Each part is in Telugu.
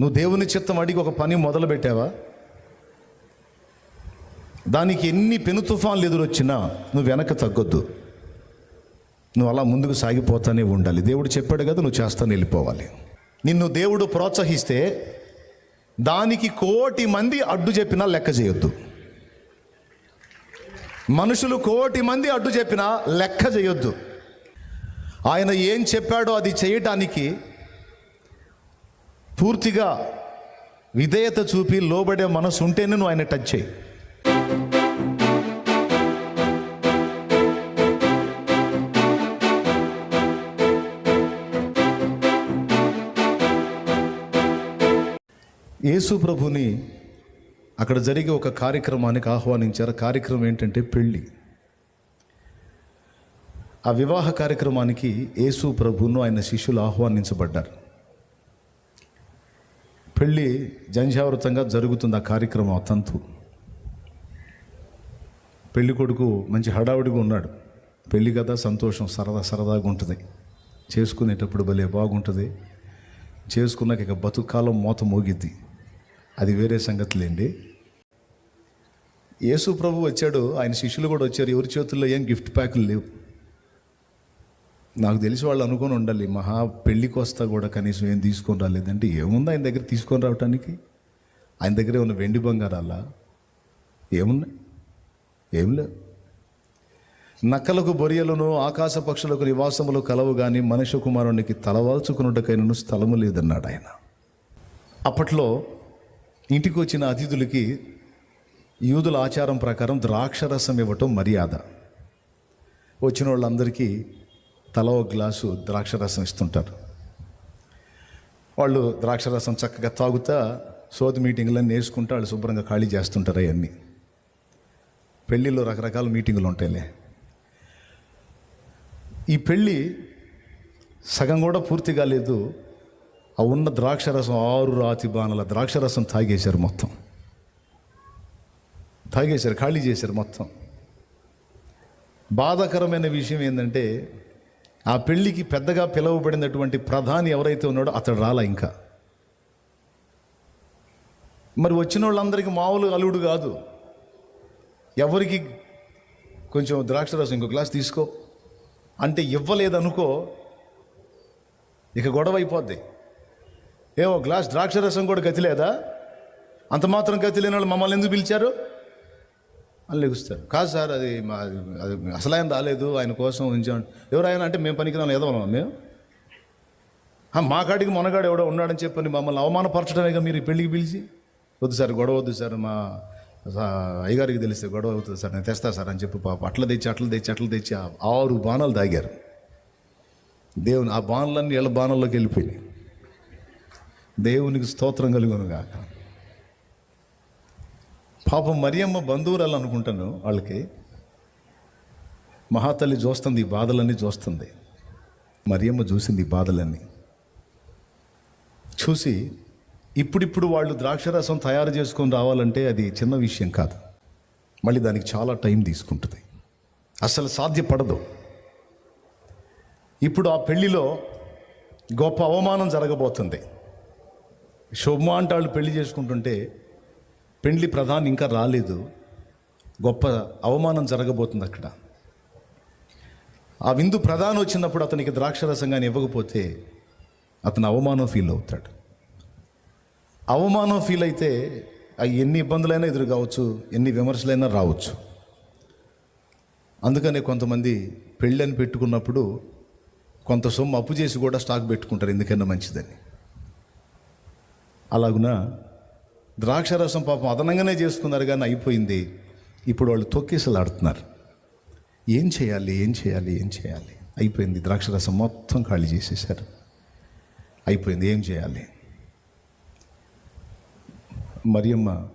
నువ్వు దేవుని చిత్తం అడిగి ఒక పని మొదలు పెట్టావా దానికి ఎన్ని పెను తుఫాన్లు ఎదురొచ్చినా నువ్వు వెనక తగ్గొద్దు. నువ్వు అలా ముందుకు సాగిపోతానే ఉండాలి. దేవుడు చెప్పాడు కదా నువ్వు చేస్తానే వెళ్ళిపోవాలి. నిన్ను దేవుడు ప్రోత్సహిస్తే దానికి కోటి మంది అడ్డు చెప్పినా లెక్క చేయొద్దు. మనుషులు కోటి మంది అడ్డు చెప్పినా లెక్క చేయొద్దు. ఆయన ఏం చెప్పాడో అది చేయటానికి పూర్తిగా విధేయత చూపి లోబడే మనసు ఉంటేనే నువ్వు ఆయన టచ్ చేయి. యేసు ప్రభుని అక్కడ జరిగే ఒక కార్యక్రమానికి ఆహ్వానించారు. కార్యక్రమం ఏంటంటే పెళ్ళి ఆ వివాహ కార్యక్రమానికి యేసు ప్రభును ఆయన శిష్యులు ఆహ్వానించబడ్డారు. పెళ్ళి జంజావృతంగా జరుగుతుంది ఆ కార్యక్రమం ఆ తంతు పెళ్ళి కొడుకు మంచి హడావుడిగా ఉన్నాడు. పెళ్ళి కదా సంతోషం సరదా సరదాగా ఉంటుంది. చేసుకునేటప్పుడు భలే బాగుంటుంది. చేసుకున్నాక ఇక బతుకాలం మోత మోగిద్ది. అది వేరే సంగతిలేండి యేసు ప్రభు వచ్చాడు. ఆయన శిష్యులు కూడా వచ్చారు. ఎవరి చేతుల్లో ఏం గిఫ్ట్ ప్యాకులు లేవు. నాకు తెలిసి వాళ్ళు అనుకొని ఉండాలి మహా పెళ్ళికి వస్తా కూడా కనీసం ఏం తీసుకొని రాలేదంటే ఏముంది ఆయన దగ్గర తీసుకొని రావటానికి? ఆయన దగ్గర ఉన్న వెండి బంగారాలా? ఏమున్నాయి? ఏం లేవు. నక్కలకు బొరియలను ఆకాశ పక్షులకు నివాసములు కలవు కానీ మనిషి కుమారునికి తలవాల్చుకున్నట్టుకైనను స్థలము లేదన్నాడు ఆయన. అప్పట్లో ఇంటికి వచ్చిన అతిథులకి యూదుల ఆచారం ప్రకారం ద్రాక్షరసం ఇవ్వటం మర్యాద. వచ్చిన వాళ్ళందరికీ తల ఒక గ్లాసు ద్రాక్షరసం ఇస్తుంటారు. వాళ్ళు ద్రాక్షరసం చక్కగా తాగుతా సోది మీటింగ్లన్నీ వేసుకుంటా వాళ్ళు శుభ్రంగా ఖాళీ చేస్తుంటారు అవన్నీ. పెళ్ళిలో రకరకాల మీటింగులు ఉంటాయిలే. ఈ పెళ్ళి సగం కూడా పూర్తి కాలేదు. ఆ ఉన్న ద్రాక్షరసం ఆరు రాతి బాణల ద్రాక్షరసం తాగేశారు మొత్తం. తాగేశారు ఖాళీ చేశారు మొత్తం. బాధాకరమైన విషయం ఏంటంటే ఆ పెళ్ళికి పెద్దగా పిలువబడినటువంటి ప్రధాని ఎవరైతే ఉన్నాడో అతడు రాలా ఇంకా. మరి వచ్చిన వాళ్ళందరికీ మామూలు అలుడు కాదు. ఎవరికి కొంచెం ద్రాక్షరసం ఇంకో గ్లాస్ తీసుకో. అంటే ఇవ్వలేదనుకో ఇక గొడవ అయిపోద్ది. ఏవో గ్లాస్ ద్రాక్షరసం కూడా గతి లేదా అంత మాత్రం గతి లేని వాళ్ళు మమ్మల్ని ఎందుకు పిలిచారు? అని లెగుస్తారు. కాదు సార్ అది మా అది అసలు ఆయన రాలేదు ఆయన కోసం ఉంచాం. ఎవరైనా అంటే మేము పనికిరాం ఎదవలం మేము? మా కాడికి మొనగాడు ఎవడో ఉన్నాడని చెప్పని మమ్మల్ని అవమానపరచడమేగా మీరు పెళ్ళికి పిలిచి? వద్దు సార్ గొడవ వద్దు సార్ మా అయ్యగారికి తెలిస్తే గొడవ అవుతుంది సార్ నేను తెస్తా సార్ అని చెప్పి పాప అట్లా తెచ్చి అట్లా తెచ్చి అట్లా తెచ్చి ఆ ఆరు బాణాలు తాగారు. దేవుని ఆ బాణలన్నీ ఇళ్ళ బాణల్లోకి వెళ్ళిపోయినాయి. దేవునికి స్తోత్రం కలుగును కాక పాపం మరియమ్మ బంధువురాలు అనుకుంటాను వాళ్ళకి. మహాతల్లి చూస్తుంది ఈ బాధలన్నీ చూస్తుంది మరియమ్మ చూసింది ఈ బాధలన్నీ. చూసి ఇప్పుడిప్పుడు వాళ్ళు ద్రాక్షరసం తయారు చేసుకొని రావాలంటే అది చిన్న విషయం కాదు. మళ్ళీ దానికి చాలా టైం తీసుకుంటుంది. అసలు సాధ్యపడదు. ఇప్పుడు ఆ పెళ్ళిలో గొప్ప అవమానం జరగబోతుంది. శుభ్మ అంటే వాళ్ళు పెళ్ళి చేసుకుంటుంటే పెండ్లి ప్రధాని ఇంకా రాలేదు. గొప్ప అవమానం జరగబోతుంది అక్కడ. ఆ విందు ప్రధాని వచ్చినప్పుడు అతనికి ద్రాక్షరసంగాని ఇవ్వకపోతే అతను అవమానం ఫీల్ అవుతాడు. అవమానం ఫీల్ అయితే అవి ఎన్ని ఇబ్బందులైనా ఎదురు కావచ్చు ఎన్ని విమర్శలైనా రావచ్చు. అందుకనే కొంతమంది పెళ్ళని పెట్టుకున్నప్పుడు కొంత సొమ్ము అప్పు చేసి కూడా స్టాక్ పెట్టుకుంటారు ఎందుకన్నా మంచిదని. అలాగున? ద్రాక్షరసం పాపం అదనంగానే చేసుకున్నారు కానీ అయిపోయింది. ఇప్పుడు వాళ్ళు తొక్కేసలాడుతున్నారు. ఏం చేయాలి? ఏం చేయాలి? ఏం చేయాలి? అయిపోయింది. ద్రాక్షరసం మొత్తం ఖాళీ చేసేసారు. అయిపోయింది. ఏం చేయాలి? మరియమ్మ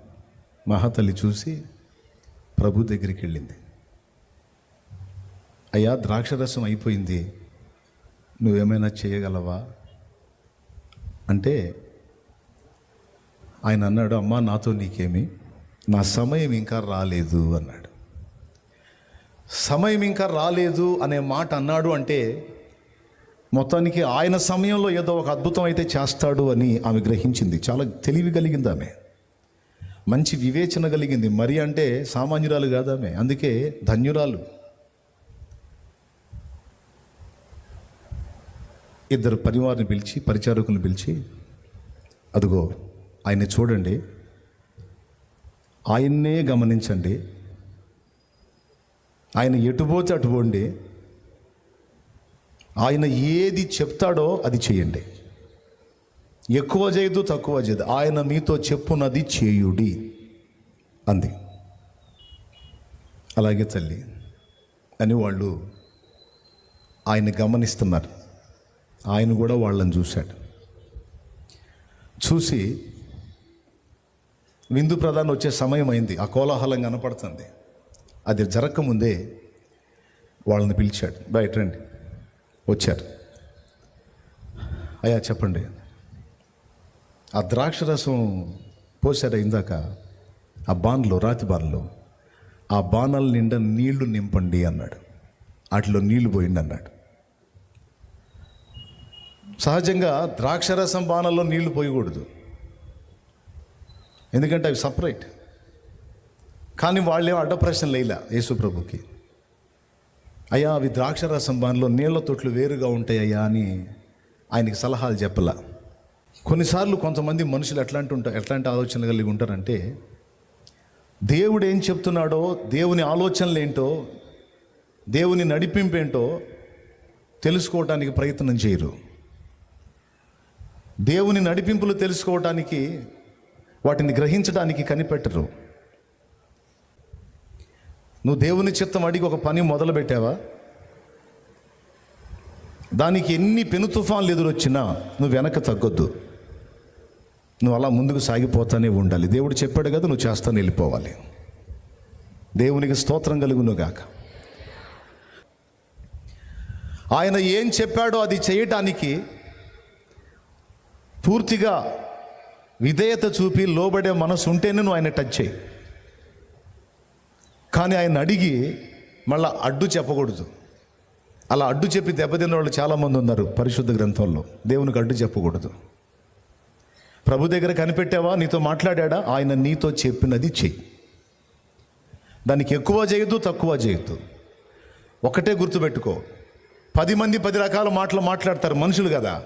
మహాతల్లి చూసి ప్రభు దగ్గరికి వెళ్ళింది. అయ్యా ద్రాక్షరసం అయిపోయింది. నువ్వేమైనా చేయగలవా? అంటే ఆయన అన్నాడు అమ్మా నాతో నీకేమి? నా సమయం ఇంకా రాలేదు అన్నాడు. సమయం ఇంకా రాలేదు అనే మాట అన్నాడు అంటే మొత్తానికి ఆయన సమయంలో ఏదో ఒక అద్భుతం అయితే చేస్తాడు అని ఆమె గ్రహించింది. చాలా తెలివి కలిగింది ఆమె. మంచి వివేచన కలిగింది. మరి అంటే సామాన్యురాలు కాదామె అందుకే ధన్యురాలు. ఇద్దరు పరివారిని పిలిచి పరిచారకులను పిలిచి అదిగో ఆయన్ని చూడండి. ఆయన్నే గమనించండి. ఆయన ఎటుపోతే అటు పోండి. ఆయన ఏది చెప్తాడో అది చేయండి. ఎక్కువ చేయదు తక్కువ చేయదు. ఆయన మీతో చెప్పున్నది చేయుడి అంది. అలాగే తల్లి అని వాళ్ళు ఆయన గమనిస్తున్నారు. ఆయన కూడా వాళ్ళని చూశాడు. చూసి విందు ప్రధాని వచ్చే సమయం అయింది. ఆ కోలాహలం కనపడుతుంది. అది జరగకముందే వాళ్ళని పిలిచాడు. బయట రండి. వచ్చారు. అయ్యా చెప్పండి. ఆ ద్రాక్ష రసం పోసారా ఇందాక. ఆ బాన్లో రాతి బాన్లో ఆ బాణాల నిండా నీళ్ళు నింపండి అన్నాడు. వాటిలో నీళ్ళు పోయింది అన్నాడు. సహజంగా ద్రాక్షరసం బాణల్లో నీళ్ళు పోయకూడదు. ఎందుకంటే అవి సపరేట్. కానీ వాళ్ళేం అడ్డ ప్రశ్న లేలా యేసుప్రభుకి అయ్యా అవి ద్రాక్షరసం బాణలో నీళ్ళ తొట్లు వేరుగా ఉంటాయ్యా అని ఆయనకి సలహాలు చెప్పలా. కొన్నిసార్లు కొంతమంది మనుషులు ఎట్లాంటి ఉంటారు ఎట్లాంటి ఆలోచనలు కలిగి ఉంటారంటే దేవుడు ఏం చెప్తున్నాడో దేవుని ఆలోచనలు ఏంటో దేవుని నడిపింపేంటో తెలుసుకోవటానికి ప్రయత్నం చేయరు. దేవుని నడిపింపులు తెలుసుకోవటానికి వాటిని గ్రహించడానికి కనిపెట్టరు. నువ్వు దేవుని చిత్తం అడిగి ఒక పని మొదలు పెట్టావా దానికి ఎన్ని పెను తుఫాన్లు ఎదురొచ్చినా నువ్వు వెనక తగ్గొద్దు. నువ్వు అలా ముందుకు సాగిపోతానే ఉండాలి. దేవుడు చెప్పాడు కదా నువ్వు చేస్తానే వెళ్ళిపోవాలి. దేవునికి స్తోత్రం కలుగునుగాక. ఆయన ఏం చెప్పాడో అది చేయటానికి పూర్తిగా విధేయత చూపి లోబడే మనసు ఉంటేనే నువ్వు ఆయన టచ్ చేయి. కానీ ఆయన అడిగి మళ్ళీ అడ్డు చెప్పకూడదు. అలా అడ్డు చెప్పి దెబ్బతిన్న వాళ్ళు చాలామంది ఉన్నారు పరిశుద్ధ గ్రంథంలో. దేవునికి అడ్డు చెప్పకూడదు. ప్రభు దగ్గర కనిపెట్టావా? నీతో మాట్లాడా ఆయన నీతో చెప్పినది చెయ్యి. దానికి ఎక్కువ చేయొద్దు తక్కువ చేయొద్దు. ఒకటే గుర్తుపెట్టుకో. పది మంది పది రకాల మాటలు మాట్లాడతారు మనుషులు కదా.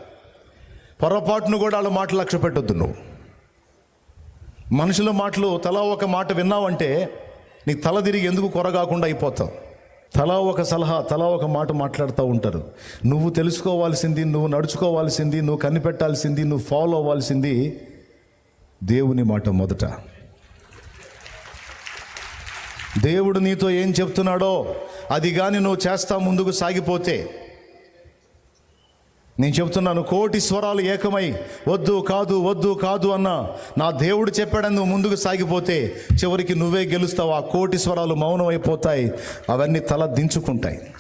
పొరపాటును కూడా వాళ్ళ మాటలు లక్ష్య పెట్టొద్దు నువ్వు. మనుషుల మాటలు తలా ఒక మాట విన్నావంటే నీ తల తిరిగి ఎందుకు కొరగాకుండా అయిపోతావు? తలా ఒక సలహా తలా ఒక మాట మాట్లాడుతూ ఉంటారు. నువ్వు తెలుసుకోవాల్సింది నువ్వు నడుచుకోవాల్సింది నువ్వు కనిపెట్టాల్సింది నువ్వు ఫాలో అవ్వాల్సింది దేవుని మాట మొదట. దేవుడు నీతో ఏం చెప్తున్నాడో అది కానీ నువ్వు చేస్తా ముందుకు సాగిపోతే నేను చెప్తున్నాను కోటి స్వరాలు ఏకమై వద్దు కాదు వద్దు కాదు అన్న నా దేవుడు చెప్పాడని నువ్వు ముందుకు సాగిపోతే చివరికి నువ్వే గెలుస్తావు. ఆ కోటి స్వరాలు మౌనం అయిపోతాయి అవన్నీ తల దించుకుంటాయి.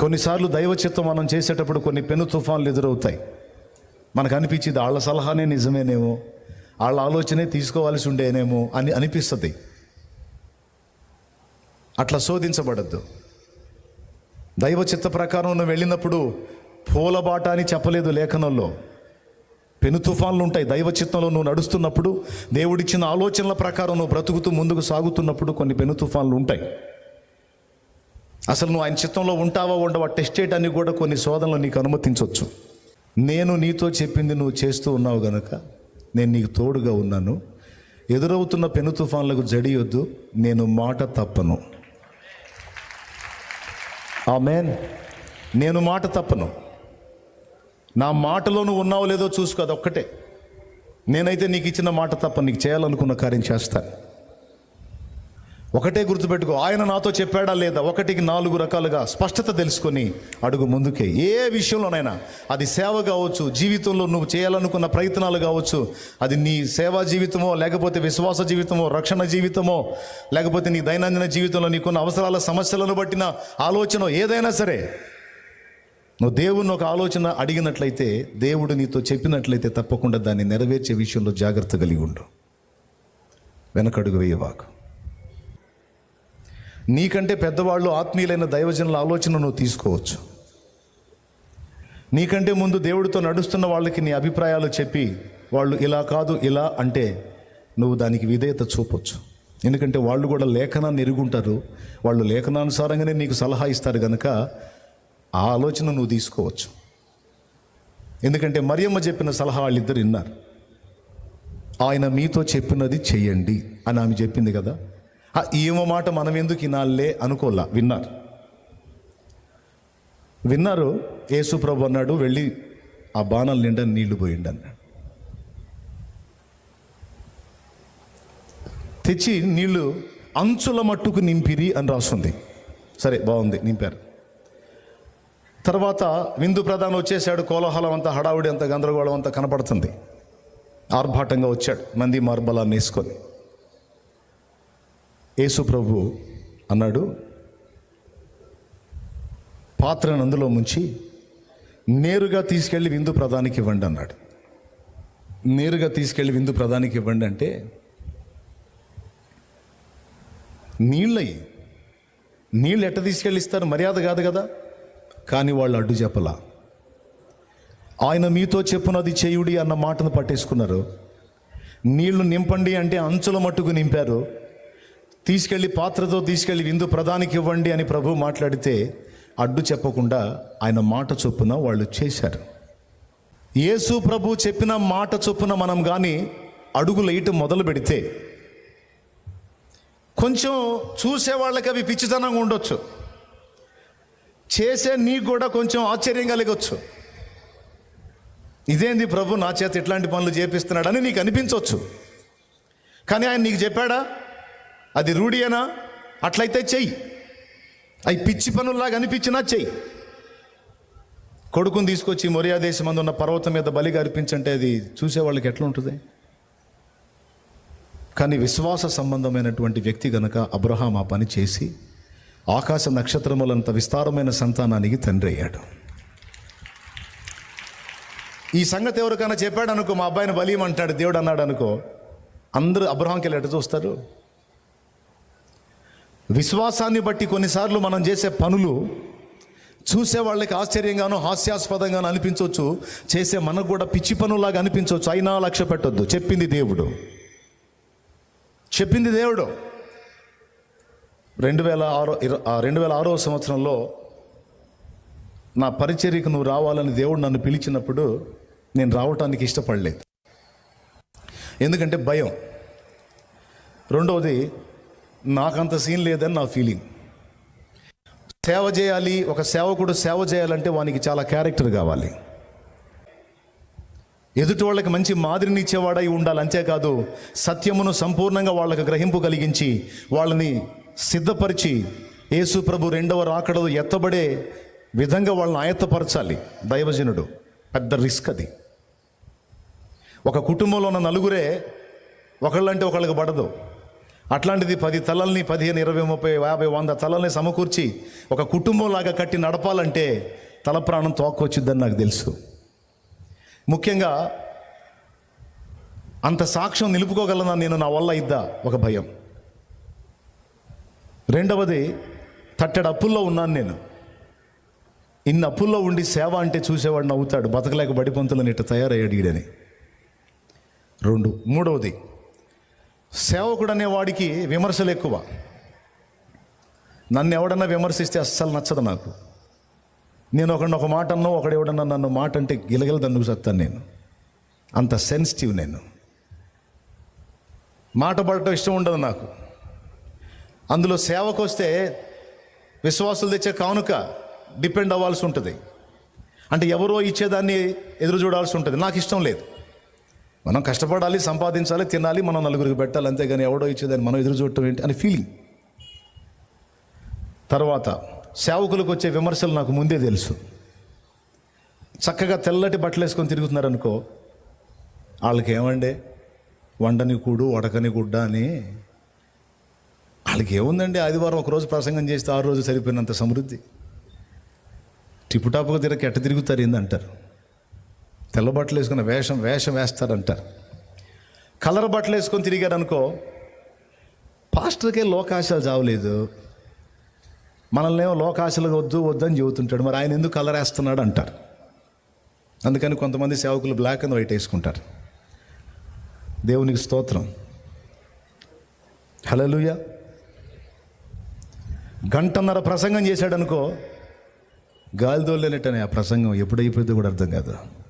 కొన్నిసార్లు దైవ చిత్తం మనం చేసేటప్పుడు కొన్ని పెను తుఫాన్లు ఎదురవుతాయి. మనకు అనిపించింది వాళ్ళ సలహానే నిజమేనేమో వాళ్ళ ఆలోచనే తీసుకోవాల్సి ఉండేనేమో అని అనిపిస్తుంది. అట్లా శోధించబడద్దు. దైవ చిత్త ప్రకారం నువ్వు వెళ్ళినప్పుడు పూలబాట అని చెప్పలేదు లేఖనంలో. పెను తుఫాన్లు ఉంటాయి దైవ చిత్తంలో నువ్వు నడుస్తున్నప్పుడు దేవుడిచ్చిన ఆలోచనల ప్రకారం నువ్వు బ్రతుకుతూ ముందుకు సాగుతున్నప్పుడు కొన్ని పెను తుఫాన్లు ఉంటాయి. అసలు నువ్వు ఆయన చిత్తంలో ఉంటావా ఉండవా టెస్ట్ చేయడానికి కూడా కొన్ని శోధనలు నీకు అనుమతించవచ్చు నేను నీతో చెప్పింది నువ్వు చేస్తూ ఉన్నావు గనక నేను నీకు తోడుగా ఉన్నాను. ఎదురవుతున్న పెను తుఫాన్లకు జడియొద్దు నేను మాట తప్పను. ఆమెన్. నేను మాట తప్పను. నా మాటలో నువ్వు ఉన్నావో లేదో చూసుకో అది ఒక్కటే నేనైతే నీకు ఇచ్చిన మాట తప్ప నీకు చేయాలనుకున్న కార్యం చేస్తాను. ఒకటే గుర్తుపెట్టుకో ఆయన నాతో చెప్పాడా లేదా? ఒకటికి నాలుగు రకాలుగా స్పష్టత తెలుసుకొని అడుగు ముందుకే. ఏ విషయంలోనైనా అది సేవ కావచ్చు జీవితంలో నువ్వు చేయాలనుకున్న ప్రయత్నాలు కావచ్చు అది నీ సేవా జీవితమో లేకపోతే విశ్వాస జీవితమో రక్షణ జీవితమో లేకపోతే నీ దైనందిన జీవితంలో నీకున్న అవసరాల సమస్యలను బట్టిన ఆలోచన ఏదైనా సరే నువ్వు దేవుని ఒక ఆలోచన అడిగినట్లయితే దేవుడు నీతో చెప్పినట్లయితే తప్పకుండా దాన్ని నెరవేర్చే విషయంలో జాగ్రత్త కలిగి ఉండు. వెనకడుగు వేయవాకు నీకంటే పెద్దవాళ్ళు ఆత్మీయులైన దైవజనుల ఆలోచన నువ్వు తీసుకోవచ్చు. నీకంటే ముందు దేవుడితో నడుస్తున్న వాళ్ళకి నీ అభిప్రాయాలు చెప్పి వాళ్ళు ఇలా కాదు ఇలా అంటే నువ్వు దానికి విధేయత చూపొచ్చు. ఎందుకంటే వాళ్ళు కూడా లేఖనాన్ని ఎరుగుంటారు. వాళ్ళు లేఖనానుసారంగానే నీకు సలహా ఇస్తారు కనుక ఆ ఆలోచన నువ్వు తీసుకోవచ్చు. ఎందుకంటే మరియమ్మ చెప్పిన సలహా వాళ్ళిద్దరు విన్నారు. ఆయన మీతో చెప్పినది చెయ్యండి అని ఆమె చెప్పింది కదా. ఈమె మాట మనం ఎందుకు వినాలే అనుకోలా. విన్నారు. విన్నారు యేసు ప్రభు అన్నాడు వెళ్ళి ఆ బాణాల నిండా నీళ్ళు పోయిండి అన్నాడు. తెచ్చి నీళ్ళు అంచుల మట్టుకు నింపిరి అని రాస్తుంది. సరే బాగుంది నింపారు. తర్వాత విందు ప్రధానం వచ్చేసాడు కోలాహలం అంతా హడావుడి అంత గందరగోళం అంతా కనపడుతుంది. ఆర్భాటంగా వచ్చాడు నంది మార్బలాన్ని వేసుకొని. యేసు ప్రభు అన్నాడు. పాత్రను అందులో ముంచి నేరుగా తీసుకెళ్ళి విందు ప్రధానికి ఇవ్వండి అన్నాడు. నేరుగా తీసుకెళ్ళి విందు ప్రధానికి ఇవ్వండి అంటే నీళ్ళయి నీళ్ళు ఎట్ట తీసుకెళ్ళి ఇస్తారు? మర్యాద కాదు కదా. కానీ వాళ్ళు అడ్డు చెప్పలా. ఆయన మీతో చెప్పునది చేయుడి అన్న మాటను పట్టేసుకున్నారు. నీళ్ళు నింపండి అంటే అంచుల మట్టుకు నింపారు. తీసుకెళ్ళి పాత్రతో తీసుకెళ్ళి విందు ప్రధానికి ఇవ్వండి అని ప్రభు మాట్లాడితే అడ్డు చెప్పకుండా ఆయన మాట చొప్పున వాళ్ళు చేశారు. యేసు ప్రభు చెప్పిన మాట చొప్పున మనం కానీ అడుగులు ఇటు మొదలు పెడితే కొంచెం చూసే వాళ్ళకి అవి పిచ్చితనంగా ఉండొచ్చు. చేసే నీకు కూడా కొంచెం ఆశ్చర్యం కలగొచ్చు. ఇదేంది ప్రభు నా చేత ఇట్లాంటి పనులు చేపిస్తున్నాడని నీకు అనిపించవచ్చు కానీ ఆయన నీకు చెప్పాడా? అది రూఢియేనా? అట్లయితే చెయ్యి. అవి పిచ్చి పనుల్లాగా అనిపించినా చెయ్యి. కొడుకుని తీసుకొచ్చి మొరియా దేశం ఉన్న పర్వతం మీద బలిగా అర్పించంటే అది చూసేవాళ్ళకి ఎట్లా ఉంటుంది కానీ విశ్వాస సంబంధమైనటువంటి వ్యక్తి గనక అబ్రహాం ఆ పని చేసి ఆకాశ నక్షత్రములంత విస్తారమైన సంతానానికి తండ్రి అయ్యాడు. ఈ సంగతి ఎవరికైనా చెప్పాడు అనుకో మా అబ్బాయిని బలియమంటాడు దేవుడు అన్నాడు అనుకో అందరూ అబ్రహాంకి వెళ్ళి ఎట్ట చూస్తారు? విశ్వాసాన్ని బట్టి కొన్నిసార్లు మనం చేసే పనులు చూసే వాళ్ళకి ఆశ్చర్యంగానో హాస్యాస్పదంగానో అనిపించవచ్చు. చేసే మనకు కూడా పిచ్చి పనులాగా అనిపించవచ్చు. అయినా లక్ష్య పెట్టొద్దు. చెప్పింది దేవుడు. చెప్పింది దేవుడు. రెండు వేల ఆరో రెండు వేల ఆరో సంవత్సరంలో నా పరిచర్యకు నువ్వు రావాలని దేవుడు నన్ను పిలిచినప్పుడు నేను రావటానికి ఇష్టపడలేదు. ఎందుకంటే భయం. రెండవది నాకంత సీన్ లేదని నా ఫీలింగ్. సేవ చేయాలి ఒక సేవకుడు సేవ చేయాలంటే వానికి చాలా క్యారెక్టర్ కావాలి. ఎదుటి వాళ్ళకి మంచి మాదిరిని ఇచ్చేవాడై ఉండాలి అంతేకాదు సత్యమును సంపూర్ణంగా వాళ్ళకు గ్రహింపు కలిగించి వాళ్ళని సిద్ధపరిచి యేసు ప్రభు రెండవ రాకడలు ఎత్తబడే విధంగా వాళ్ళని ఆయత్తపరచాలి. దైవజనుడు పెద్ద రిస్క్ అది. ఒక కుటుంబంలో ఉన్న నలుగురే ఒకళ్ళంటే ఒకళ్ళకి పడదు. అట్లాంటిది పది తలల్ని పదిహేను ఇరవై ముప్పై యాభై వంద తలల్ని సమకూర్చి ఒక కుటుంబంలాగా కట్టి నడపాలంటే తల ప్రాణం తోక్కొచ్చిద్దని నాకు తెలుసు. ముఖ్యంగా అంత సాక్ష్యం నిలుపుకోగలనా నేను నా వల్ల ఇద్దా? ఒక భయం. రెండవది తట్టెడు అప్పుల్లో ఉన్నాను నేను. ఇన్ని అప్పుల్లో ఉండి సేవ అంటే చూసేవాడు నవ్వుతాడు. బతకలేక బడిపంతులని ఇట్ట తయారయ్యాడు ఈడని. రెండు. మూడవది సేవకుడు అనేవాడికి విమర్శలు ఎక్కువ. నన్ను ఎవడన్నా విమర్శిస్తే అస్సలు నచ్చదు నాకు. నేను ఒకడిని ఒక మాట అన్నా ఒకడు ఎవడన్నా నన్ను మాట అంటే గిలగిల దన్నుకు చెప్తాను నేను. అంత సెన్సిటివ్ నేను. మాట పడటం ఇష్టం ఉండదు నాకు. అందులో సేవకు వస్తే విశ్వాసులు తెచ్చే కానుక డిపెండ్ అవ్వాల్సి ఉంటుంది. అంటే ఎవరో ఇచ్చేదాన్ని ఎదురు చూడాల్సి ఉంటుంది. నాకు ఇష్టం లేదు. మనం కష్టపడాలి సంపాదించాలి తినాలి మనం నలుగురికి పెట్టాలి అంతేగాని ఎవడో ఇచ్చేదాన్ని మనం ఎదురు చూడటం ఏంటి అని ఫీలింగ్ తర్వాత సేవకులకు వచ్చే విమర్శలు నాకు ముందే తెలుసు. చక్కగా తెల్లటి బట్టలు వేసుకొని తిరుగుతున్నారనుకో వాళ్ళకి ఏమండే? వండని కూడు వడకని గుడ్డ అని. వాళ్ళకి ఏముందండి? ఆదివారం ఒకరోజు ప్రసంగం చేస్తే ఆరు రోజు సరిపోయినంత సమృద్ధి. టిపుటాపుగా తిరగ ఎట్ట తిరుగుతారు ఏందంటారు? తెల్ల బట్టలు వేసుకుని వేషం వేషం వేస్తారంటారు కలర్ బట్టలు వేసుకొని తిరిగారు అనుకో పాస్టర్కే లోకాశాలు చావలేదు. మనల్ని ఏమో లోకాశలుగా వద్దు వద్దని చెబుతుంటాడు. మరి ఆయన ఎందుకు కలర్ వేస్తున్నాడు అంటారు అందుకని కొంతమంది సేవకులు బ్లాక్ అండ్ వైట్ వేసుకుంటారు. దేవునికి స్తోత్రం. హలలుయ గంటన్నర ప్రసంగం చేశాడనుకో గాలితో గాలి ఆ ప్రసంగం ఎప్పుడైపోయిందో కూడా అర్థం కాదు.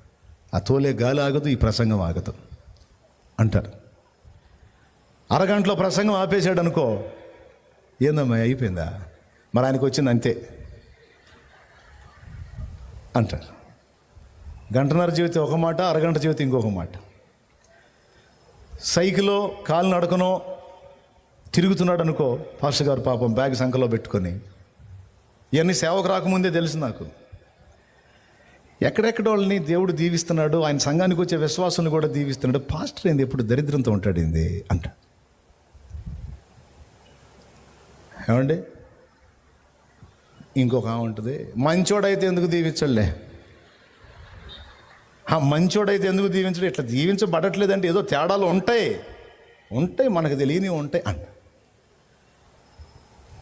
ఆ తోలే గాలి ఆగదు ఈ ప్రసంగం ఆగదు అంటారు. అరగంటలో ప్రసంగం ఆపేశాడు అనుకో ఏందమ్మా అయిపోయిందా? మరి ఆయనకు వచ్చింది అంతే అంటారు. గంటన్నర జీవితం ఒక మాట అరగంట జీవితం ఇంకొక మాట. సైకిలో కాలు నడకనో తిరుగుతున్నాడు అనుకో పాస్టర్ గారు పాపం బ్యాగ్ సంఖలో పెట్టుకొని ఇవన్నీ సేవకు రాకముందే తెలుసు నాకు. ఎక్కడెక్కడ వాళ్ళని దేవుడు దీవిస్తున్నాడు ఆయన సంఘానికి వచ్చే విశ్వాసాన్ని కూడా దీవిస్తున్నాడు. పాస్టర్ ఏంది? ఎప్పుడు దరిద్రంతో ఉంటాడు ఏంది? అంట. ఏమండి? ఇంకొక ఉంటుంది. మంచోడైతే ఎందుకు దీవించలే ఆ మంచోడైతే ఎందుకు దీవించడు? ఇట్లా దీవించబడట్లేదంటే ఏదో తేడాలు ఉంటాయి. ఉంటాయి మనకు తెలియని ఉంటాయి అంట.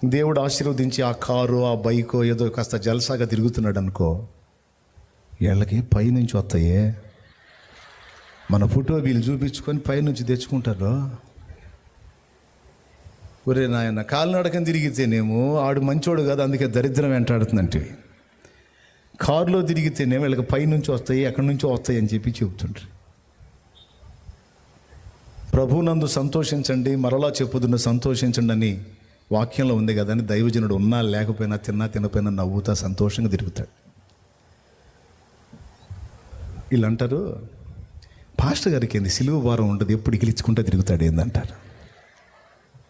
దేవుడు ఆశీర్వదించి ఆ కారు ఆ బైకో ఏదో కాస్త జల్సాగా తిరుగుతున్నాడు అనుకో వీళ్ళకి పైనుంచి వస్తాయే? మన ఫోటో వీళ్ళు చూపించుకొని పైనుంచి తెచ్చుకుంటారు. ఒరే నాయన కాలినడకని తిరిగితేనేమో ఆడు మంచోడు కాదు అందుకే దరిద్రం వెంటాడుతుందంటే. కారులో తిరిగితేనేమో వీళ్ళకి పైనుంచి వస్తాయి ఎక్కడి నుంచో వస్తాయి అని చెప్పి చెబుతుంటారు ప్రభునందు సంతోషించండి మరలా చెప్పుదున్న సంతోషించండి అని వాక్యంలో ఉంది కదా అని దైవజనుడు ఉన్నా లేకపోయినా తిన్నా తినపోయినా నవ్వుతా సంతోషంగా తిరుగుతాడు. వీళ్ళు అంటారు పాస్టర్ గారికి ఏంది? సిలువ భారం ఉంటుంది ఎప్పుడు గిలిచుకుంటూ తిరుగుతాడు ఏందంటారు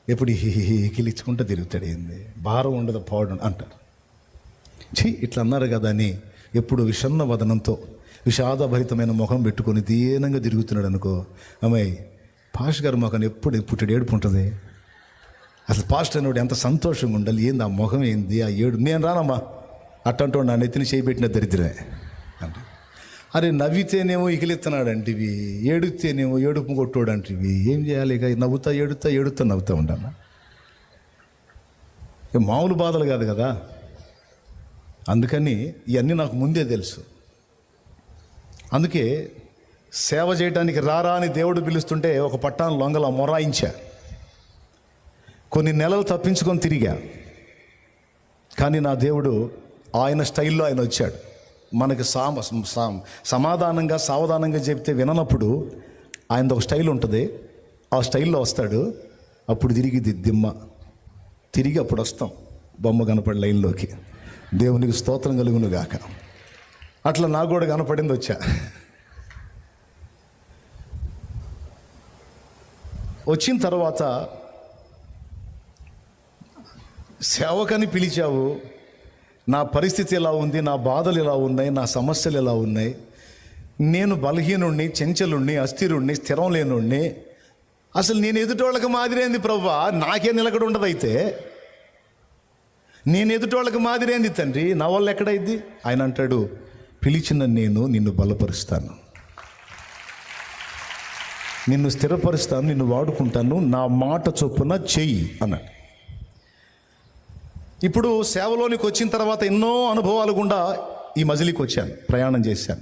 ఎప్పుడు ఇకిలించుకుంటూ తిరుగుతాడు ఏంది? భారం ఉండదు పోవడం అంటారు. ఛీ ఇట్లా అన్నారు కదా అని ఎప్పుడు విషన్న వదనంతో విషాదభరితమైన ముఖం పెట్టుకొని దీనంగా తిరుగుతున్నాడు అనుకో అమ్మాయి పాష్ గారు ముఖం ఎప్పుడు పుట్టడు ఏడుపు ఉంటుంది? అసలు పాస్ట్ అనేవాడు ఎంత సంతోషంగా ఉండాలి ఏంది ఆ ముఖం ఏంది? ఆ ఏడు నేను రానమ్మా అట్టంటూ నా నెత్తిని చేయబెట్టిన దరిద్రమే అంటే అరే నవ్వితేనేమో ఇకిలిస్తున్నాడు అంటివి ఏడుస్తేనేమో ఏడుపు కొట్టోడు అంటివి ఏం చేయాలి ఇక? నవ్వుతా ఏడుతా ఏడుతా నవ్వుతా ఉంటాను ఇక మామూలు బాధలు కాదు కదా? అందుకని ఇవన్నీ నాకు ముందే తెలుసు. అందుకే సేవ చేయడానికి రారా అని దేవుడు పిలుస్తుంటే ఒక పట్టాను లొంగల మొరాయించా. కొన్ని నెలలు తప్పించుకొని తిరిగా. కానీ నా దేవుడు ఆయన స్టైల్లో ఆయన వచ్చాడు. మనకి సామ సామ్- సమాధానంగా సావధానంగా చెప్తే విననప్పుడు ఆయనది ఒక స్టైల్ ఉంటుంది. ఆ స్టైల్లో వస్తాడు. అప్పుడు తిరిగి దిమ్మ. తిరిగి అప్పుడు వస్తాం బొమ్మ కనపడి లైన్లోకి. దేవునికి స్తోత్రం కలుగును గాక. అట్లా నాకు కూడా కనపడింది వచ్చా. వచ్చిన తర్వాత సేవకని పిలిచావు. నా పరిస్థితి ఎలా ఉంది? నా బాధలు ఎలా ఉన్నాయి? నా సమస్యలు ఎలా ఉన్నాయి? నేను బలహీనుణ్ణి చెంచలుణ్ణి అస్థిరుణ్ణి స్థిరం లేనుణ్ణి. అసలు నేను ఎదుటోళ్ళకి మాదిరేంది ప్రవ్వా? నాకే నిలకడ ఉండదు అయితే. నేను ఎదుటోళ్ళకి మాదిరేంది తండ్రి నా వల్ల ఎక్కడైంది ఆయన అంటాడు పిలిచిన నేను నిన్ను బలపరుస్తాను. నిన్ను స్థిరపరుస్తాను నిన్ను వాడుకుంటాను. నా మాట చొప్పున చెయ్యి అన్నాడు. ఇప్పుడు సేవలోనికి వచ్చిన తర్వాత ఎన్నో అనుభవాలు గుండా ఈ మజిలీకి వచ్చాను ప్రయాణం చేశాను.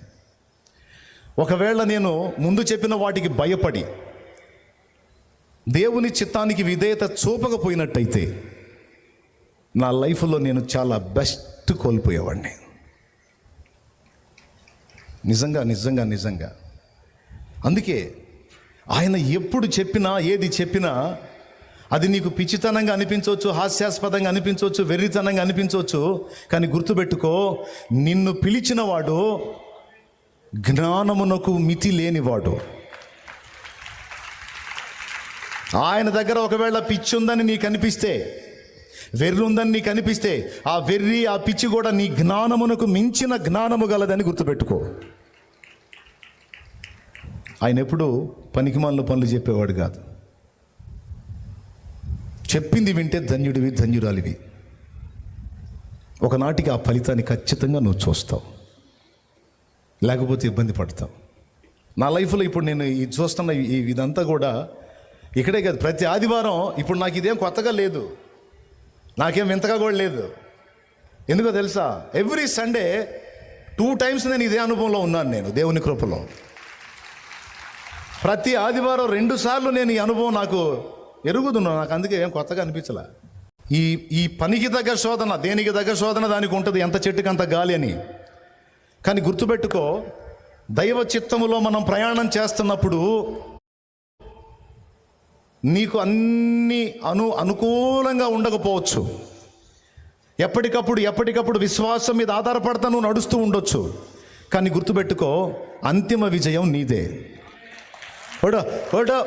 ఒకవేళ నేను ముందు చెప్పిన వాటికి భయపడి దేవుని చిత్తానికి విధేయత చూపకపోయినట్టయితే నా లైఫ్లో నేను చాలా బెస్ట్ కోల్పోయేవాడిని నిజంగా నిజంగా నిజంగా. అందుకే ఆయన ఎప్పుడు చెప్పినా ఏది చెప్పినా అది నీకు పిచ్చితనంగా అనిపించవచ్చు హాస్యాస్పదంగా అనిపించవచ్చు వెర్రితనంగా అనిపించవచ్చు కానీ గుర్తుపెట్టుకో నిన్ను పిలిచిన వాడు జ్ఞానమునకు మితి లేనివాడు. ఆయన దగ్గర ఒకవేళ పిచ్చి ఉందని నీకు అనిపిస్తే వెర్రి ఉందని నీకు అనిపిస్తే ఆ వెర్రి ఆ పిచ్చి కూడా నీ జ్ఞానమునకు మించిన జ్ఞానము గలదని గుర్తుపెట్టుకో. ఆయన ఎప్పుడు పనికిమాలిన పనులు చెప్పేవాడు కాదు. చెప్పింది వింటే ధన్యుడివి ధన్యురాలివి. ఒకనాటికి ఆ ఫలితాన్ని ఖచ్చితంగా నువ్వు చూస్తావు. లేకపోతే ఇబ్బంది పడతావు. నా లైఫ్లో ఇప్పుడు నేను ఇది చూస్తున్న ఈ ఇదంతా కూడా ఇక్కడే కాదు ప్రతి ఆదివారం ఇప్పుడు నాకు ఇదేం కొత్తగా లేదు. నాకేం వింతగా కూడా లేదు. ఎందుకో తెలుసా? ఎవ్రీ సండే టూ టైమ్స్ నేను ఇదే అనుభవంలో ఉన్నాను నేను దేవుని కృపలో. ప్రతి ఆదివారం రెండు సార్లు నేను ఈ అనుభవం నాకు ఎరుగుతున్నాను నాకు అందుకే ఏం కొత్తగా అనిపించలే. ఈ ఈ పనికి తగ్గ శోధన దేనికి తగ్గ శోధన దానికి ఉంటుంది ఎంత చెట్టుకి అంత గాలి అని. కానీ గుర్తుపెట్టుకో దైవ చిత్తములో మనం ప్రయాణం చేస్తున్నప్పుడు నీకు అన్ని అను అనుకూలంగా ఉండకపోవచ్చు. ఎప్పటికప్పుడు ఎప్పటికప్పుడు విశ్వాసం మీద ఆధారపడతా నువ్వు నడుస్తూ ఉండొచ్చు. కానీ గుర్తుపెట్టుకో అంతిమ విజయం నీదే. ఓడో ఓడో